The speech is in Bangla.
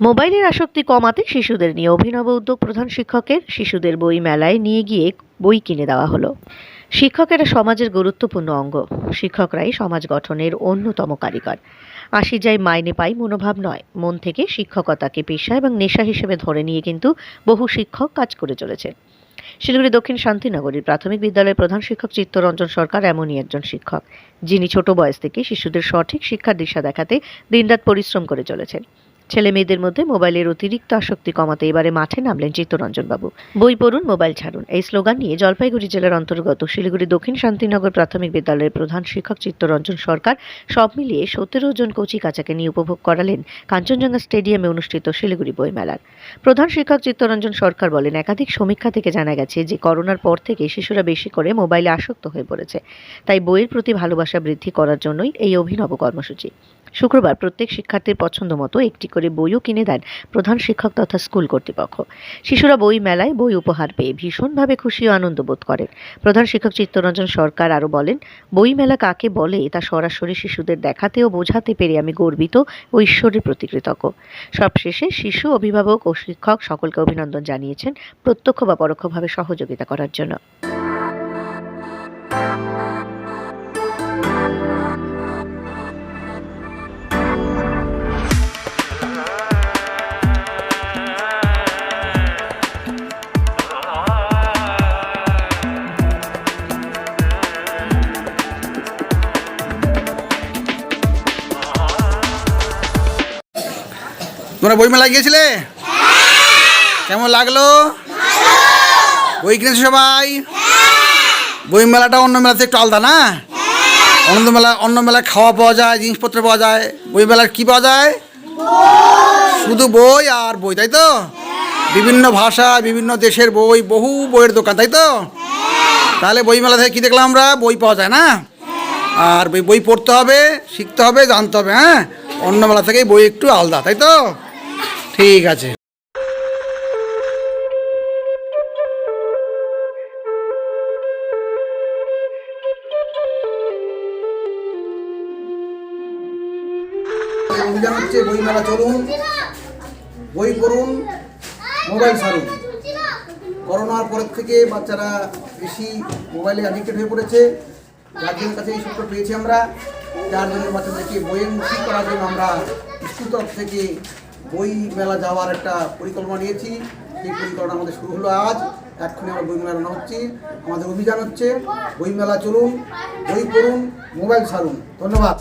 মোবাইলের আসক্তি কমাতে শিশুদের নিয়ে অভিনব উদ্যোগ প্রধান শিক্ষকের শিশুদের বই মেলায় নিয়ে গিয়ে বই কিনে দেওয়া হলো। শিক্ষকেরা সমাজের গুরুত্বপূর্ণ অঙ্গ। শিক্ষকরাই সমাজ গঠনের অন্যতম কারিগর। আসি যাই মাইনে পাই মনোভাব নয়। মন থেকে শিক্ষকতাকে পেশা এবং নেশা হিসেবে ধরে নিয়ে কিন্তু বহু শিক্ষক কাজ করে চলেছে শিলিগুড়ি দক্ষিণ শান্তিনগরীর প্রাথমিক বিদ্যালয়ের প্রধান শিক্ষক চিত্তরঞ্জন সরকার এমনই একজন শিক্ষক, যিনি ছোট বয়স থেকে শিশুদের সঠিক শিক্ষার দিশা দেখাতে দিনরাত পরিশ্রম করে চলেছেন। ছেলে মেয়েদের মধ্যে মোবাইলের অতিরিক্ত আসক্তি কমাতে এবারে মাঠে নামলেন চিত্তরঞ্জন বাবু বই পড়ুন, মোবাইল ছাড়ুন। এই স্লোগান নিয়ে জলপাইগুড়ি জেলার অন্তর্গত শিলিগুড়ি দক্ষিণ শান্তিনগর প্রাথমিক বিদ্যালয়ের প্রধান শিক্ষক চিত্তরঞ্জন সরকার সব মিলিয়ে সতেরো জন কচি কাচাকে নিয়ে উপভোগ করালেন কাঞ্চনজঙ্ঘা স্টেডিয়ামে অনুষ্ঠিত শিলিগুড়ি বইমেলার প্রধান শিক্ষক চিত্তরঞ্জন সরকার বলেন, একাধিক সমীক্ষা থেকে জানা গেছে যে করোনার পর থেকে শিশুরা বেশি করে মোবাইলে আসক্ত হয়ে পড়েছে। তাই বইয়ের প্রতি ভালোবাসা বৃদ্ধি করার জন্যই এই অভিনব কর্মসূচি। শুক্রবার প্রত্যেক শিক্ষার্থীর পছন্দ মতো একটি করে বইও কিনে দেন প্রধান শিক্ষক তথা স্কুল কর্তৃপক্ষ। শিশুরা বই মেলায় বই উপহার পেয়ে ভীষণভাবে খুশি ও আনন্দ বোধ করেন প্রধান শিক্ষক চিত্তরঞ্জন সরকার আরও বলেন, বই মেলা কাকে বলে তা সরাসরি শিশুদের দেখাতে ও বোঝাতে পেরে আমি গর্বিত ও ঈশ্বরের প্রতি কৃতজ্ঞ। সবশেষে শিশু অভিভাবক ও শিক্ষক সকলকে অভিনন্দন জানিয়েছেন প্রত্যক্ষ বা পরোক্ষভাবে সহযোগিতা করার জন্য। তোমরা বইমেলা গিয়েছিলে? কেমন লাগল? বই কিনেছো সবাই? বই মেলাটা অন্য মেলাতে একটু আলাদা না? অন্য মেলা, অন্য মেলায় খাওয়া পাওয়া যায়, জিনিসপত্র পাওয়া যায়। বই মেলার কী পাওয়া যায়? শুধু বই আর বই, তাই তো? বিভিন্ন ভাষা বিভিন্ন দেশের বই, বহু বইয়ের দোকান, তাই তো? তাহলে বই মেলা থেকে কী দেখলাম আমরা? বই পাওয়া যায় না? আর বই পড়তে হবে, শিখতে হবে, জানতে হবে হ্যাঁ? অন্য মেলা থেকে বই একটু আলাদা, তাই তো? ঠিক আছে। হচ্ছে, বই মেলা চলুন। বই পড়ুন, মোবাইল ছাড়ুন করোনার পরের থেকে বাচ্চারা বেশি মোবাইলে অ্যাডিক্টেড হয়ে পড়েছে। গার্জেনের কাছে এই সূত্র পেয়েছি আমরা। যার বাচ্চাদেরকে বইয়ের মুক্তি করার জন্য আমরা স্কুল তরফ থেকে বই মেলা যাওয়ার একটা পরিকল্পনা নিয়েছি। সেই পরিকল্পনা আমাদের শুরু হলো আজ। এক্ষুনি আমরা বই মেলা রান্না হচ্ছি আমাদের অভিযান হচ্ছে, বই মেলা চলুন, বই পড়ুন, মোবাইল ছাড়ুন। ধন্যবাদ।